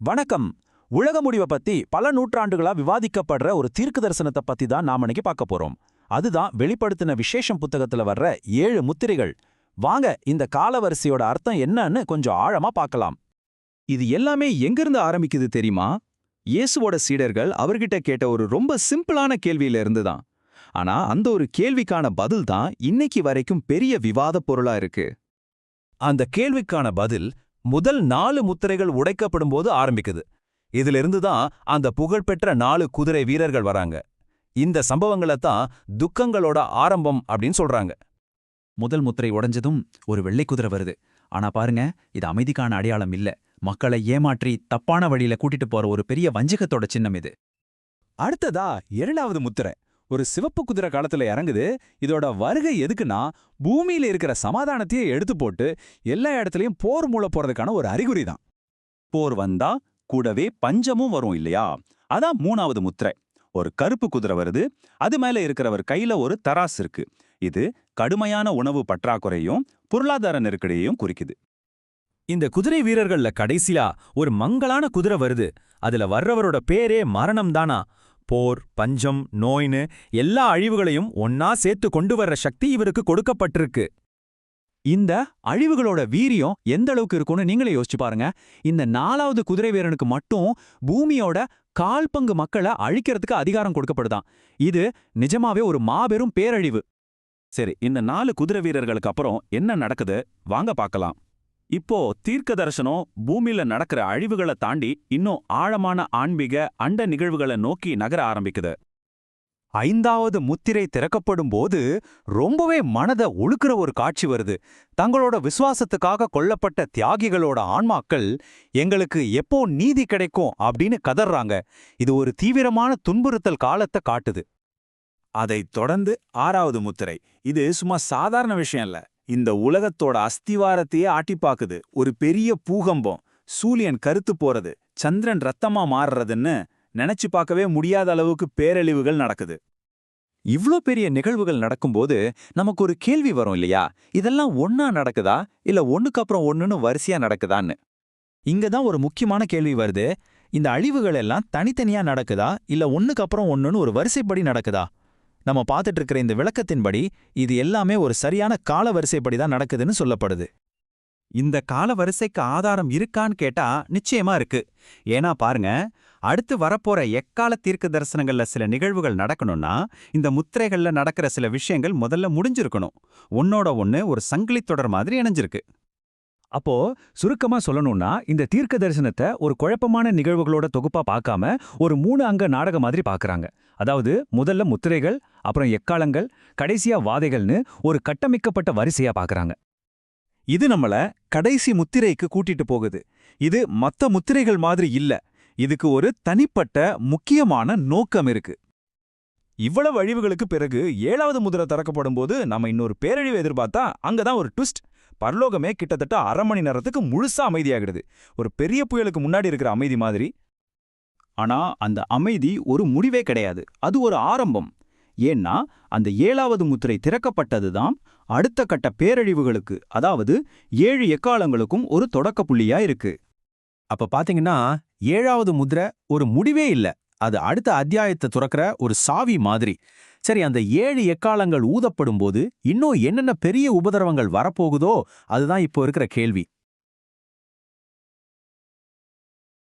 வணக்கம். உலக முடிவை பத்தி பல நூற்றாண்டுகளா விவாதிக்கப்படுற ஒரு தீர்க்க தரிசனத்தை பத்தி தான் நாம இன்னைக்கு பார்க்க போறோம். அதுதான் வெளிப்படுத்தின விசேஷம் புத்தகத்துல வர்ற ஏழு முத்திரைகள். வாங்க இந்த காலவரிசையோட அர்த்தம் என்னன்னு கொஞ்சம் ஆழமா பார்க்கலாம். இது எல்லாமே எங்கிருந்து ஆரம்பிக்குது தெரியுமா? இயேசுவோட சீடர்கள் அவர்கிட்ட கேட்ட ஒரு ரொம்ப சிம்பிளான கேள்வியில இருந்து தான். ஆனா அந்த ஒரு கேள்விக்கான பதில் தான் இன்னைக்கு வரைக்கும் பெரிய விவாத பொருளா இருக்கு. அந்த கேள்விக்கான பதில் முதல் நாலு முத்திரைகள் உடைக்கப்படும் போது ஆரம்பிக்குது. இதிலிருந்து தான் அந்த புகழ்பெற்ற நாலு குதிரை வீரர்கள் வராங்க. இந்த சம்பவங்களை தான் துக்கங்களோட ஆரம்பம் அப்படின்னு சொல்றாங்க. முதல் முத்திரை உடைஞ்சதும் ஒரு வெள்ளை குதிரை வருது. ஆனா பாருங்க இது அமைதிக்கான அடையாளம் இல்ல. மக்களை ஏமாற்றி தப்பான வழியில கூட்டிட்டு போற ஒரு பெரிய வஞ்சகத்தோட சின்னம் இது. அடுத்ததா இரண்டாவது முத்திரை. ஒரு சிவப்பு குதிரை காலத்துல இறங்குது. இதோட வருகை எதுக்குன்னா பூமியில இருக்கிற சமாதானத்தையே எடுத்து போட்டு எல்லா இடத்துலயும் போர் மூல போறதுக்கான ஒரு அறிகுறி தான். போர் வந்தா கூடவே பஞ்சமும் வரும் இல்லையா? அதான் மூணாவது முத்திரை. ஒரு கருப்பு குதிரை வருது. அது மேல இருக்கிறவர் கையில ஒரு தராசு இருக்கு. இது கடுமையான உணவு பற்றாக்குறையும் பொருளாதார நெருக்கடியையும் குறிக்குது. இந்த குதிரை வீரர்கள்ல கடைசியா ஒரு மங்கலான குதிரை வருது. அதுல வர்றவரோட பேரே மரணம் தானா போர் பஞ்சம் நோய்னு எல்லா அழிவுகளையும் ஒன்னா சேர்த்து கொண்டு வர்ற சக்தி இவருக்கு கொடுக்கப்பட்டிருக்கு. இந்த அழிவுகளோட வீரியம் எந்த அளவுக்கு இருக்கும்னு நீங்களே யோசிச்சு பாருங்க. இந்த நாலாவது குதிரை வீரனுக்கு மட்டும் பூமியோட கால் பங்கு மக்களை அழிக்கிறதுக்கு அதிகாரம் கொடுக்கப்படுதாம் இது நிஜமாவே ஒரு மாபெரும் பேரழிவு. சரி இந்த நாலு குதிரை வீரர்களுக்கு அப்புறம் என்ன நடக்குது? வாங்க பார்க்கலாம். இப்போ தீர்க்க தரிசனம் பூமியில நடக்கிற அழிவுகளை தாண்டி இன்னும் ஆழமான ஆன்மீக அண்ட நிகழ்வுகளை நோக்கி நகர ஆரம்பிக்குது. ஐந்தாவது முத்திரை திறக்கப்படும் போது ரொம்பவே மனதை ஒழுக்கிற ஒரு காட்சி வருது. தங்களோட விசுவாசத்துக்காக கொல்லப்பட்ட தியாகிகளோட ஆன்மாக்கள் எங்களுக்கு எப்போ நீதி கிடைக்கும் அப்படின்னு கதறாங்க இது ஒரு தீவிரமான துன்புறுத்தல் காலத்தை காட்டுது. அதைத் தொடர்ந்து ஆறாவது முத்திரை. இது சும்மா சாதாரண விஷயம் இல்லை. இந்த உலகத்தோட அஸ்திவாரத்தையே ஆட்டிப்பாக்குது. ஒரு பெரிய பூகம்பம் சூரியன் கருத்து போறது சந்திரன் ரத்தமா மாறுறதுன்னு நினைச்சு பார்க்கவே முடியாத அளவுக்கு பேரழிவுகள் நடக்குது. இவ்ளோ பெரிய நிகழ்வுகள் நடக்கும்போது நமக்கு ஒரு கேள்வி வரும் இல்லையா? இதெல்லாம் ஒன்னா நடக்குதா? இல்ல ஒண்ணுக்கு அப்புறம் ஒண்ணுன்னு வரிசையா நடக்குதான்னு? இங்க தான் ஒரு முக்கியமான கேள்வி வருது. இந்த அழிவுகள் எல்லாம் தனித்தனியா நடக்குதா? இல்ல ஒண்ணுக்கு அப்புறம் ஒண்ணுன்னு ஒரு வரிசைப்படி நடக்குதா? நம்ம பார்த்துட்டு இருக்கிற இந்த விளக்கத்தின்படி இது எல்லாமே ஒரு சரியான கால வரிசைப்படி தான் நடக்குதுன்னு சொல்லப்படுது. இந்த கால வரிசைக்கு ஆதாரம் இருக்கான்னு கேட்டா நிச்சயமா இருக்கு. ஏன்னா பாருங்க அடுத்து வரப்போற எக்கால தீர்க்க தரிசனங்கள்ல சில நிகழ்வுகள் நடக்கணும்னா இந்த முத்திரைகள்ல நடக்கிற சில விஷயங்கள் முதல்ல முடிஞ்சிருக்கணும். ஒன்னோட ஒன்னு ஒரு சங்கிலி தொடர் மாதிரி இணைஞ்சிருக்கு. அப்போ சுருக்கமா சொல்லணும்னா இந்த தீர்க்க தரிசனத்தை ஒரு குழப்பமான நிகழ்வுகளோட தொகுப்பா பார்க்காம ஒரு மூணு அங்க நாடகம் மாதிரி பார்க்கறாங்க அதாவது முதல்ல முத்திரைகள் அப்புறம் எக்காலங்கள் கடைசியா வாதைகள்னு ஒரு கட்டமைக்கப்பட்ட வரிசையா பார்க்கறாங்க இது நம்மள கடைசி முத்திரைக்கு கூட்டிட்டு போகுது. இது மத்த முத்திரைகள் மாதிரி இல்ல. இதுக்கு ஒரு தனிப்பட்ட முக்கியமான நோக்கம் இருக்கு. இவ்வளவு அழிவுகளுக்கு பிறகு ஏழாவது முதிரை திறக்கப்படும் போது நம்ம இன்னொரு பேரழிவு எதிர்பார்த்தா அங்கதான் ஒரு ட்விஸ்ட் பரலோகமே கிட்டத்தட்ட அரை மணி நேரத்துக்கு முழுசா அமைதியாகிடுது. ஒரு பெரிய புயலுக்கு முன்னாடி இருக்கிற அமைதி மாதிரி. ஆனா அந்த அமைதி ஒரு முடிவே கிடையாது. அது ஒரு ஆரம்பம். ஏன்னா அந்த ஏழாவது முத்திரை திறக்கப்பட்டதுதான் அடுத்த கட்ட பேரழிவுகளுக்கு அதாவது ஏழு எக்காலங்களுக்கும் ஒரு தொடக்க புள்ளியா இருக்கு. அப்ப பாத்தீங்கன்னா ஏழாவது முத்திரை ஒரு முடிவே இல்ல. அது அடுத்த அத்தியாயத்தை துறக்கிற ஒரு சாவி மாதிரி. சரி அந்த ஏழு எக்காலங்கள் ஊதப்படும் போது இன்னும் என்னென்ன பெரிய உபதிரவங்கள் வரப்போகுதோ அதுதான் இப்போ இருக்கிற கேள்வி.